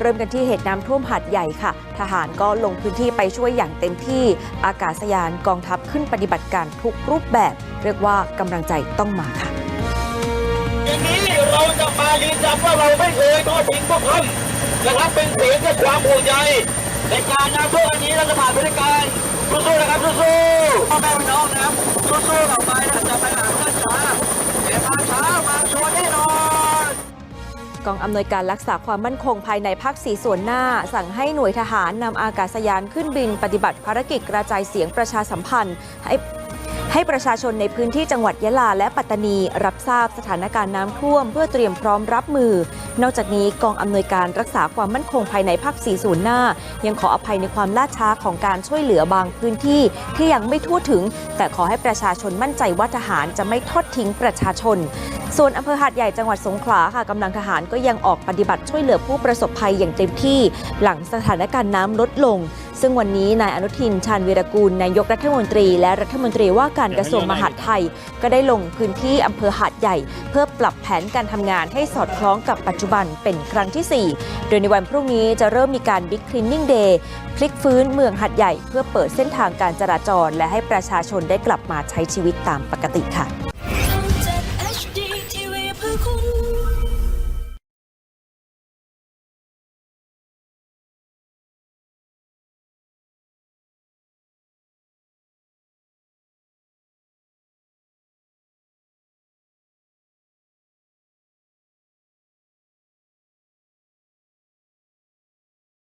เริ่มกันที่เหตุน้ำท่วมหาดใหญ่ค่ะ ทหารก็ลงพื้นที่ไปช่วยอย่างเต็มที่ อากาศยานกองทัพขึ้นปฏิบัติการทุกรูปแบบ เรียกว่ากำลังใจต้องมาค่ะอย่างนี้เราจะมายืนยันว่าเราไม่เคยทอดทิ้งพวกท่านนะครับเป็นเสียงจากความห่วงใยในการน้ำท่วมอันนี้เราจะผ่านไปด้วยกันสู้ๆนะครับสู้ๆพ่อแม่พี่น้องนะครับสู้ๆต่อไปนะจะไกองอำนวยการรักษาความมั่นคงภายในภาคสีส่วนหน้า สั่งให้หน่วยทหารนำอากาศยานขึ้นบินปฏิบัติภารกิจกระจายเสียงประชาสัมพันธ์ให้ ให้ประชาชนในพื้นที่จังหวัดยะลาและปัตตานี รับทราบสถานการณ์น้ำท่วมเพื่อเตรียมพร้อมรับมือ นอกจากนี้กองอำนวยการรักษาความมั่นคงภายในภาคสีส่วนหน้า ยังขออภัยในความล่าช้าของการช่วยเหลือบางพื้นที่ที่ยังไม่ทั่วถึง แต่ขอให้ประชาชนมั่นใจว่าทหารจะไม่ทอดทิ้งประชาชน ส่วนอำเภอหาดใหญ่จังหวัดสงขลาค่ะกำลังทหารก็ยังออกปฏิบัติช่วยเหลือผู้ประสบภัยอย่างเต็มที่ หลังสถานการณ์น้ำลดลง ซึ่งวันนี้นายอนุทินชาญวีรกูลนายกรัฐมนตรี และรัฐมนตรีว่าการกระทรวงมหาดไทย ก็ได้ลงพื้นที่อำเภอหาดใหญ่ เพื่อปรับแผนการทำงานให้สอดคล้องกับปัจจุบันเป็นครั้งที่ 4 โดยในวันพรุ่งนี้จะเริ่มมีการบิ๊กคลีนนิ่งเดย์พลิกฟื้นเมืองหาดใหญ่ เพื่อเปิดเส้นทางการจราจร และให้ประชาชนได้กลับมาใช้ชีวิตตามปกติค่ะ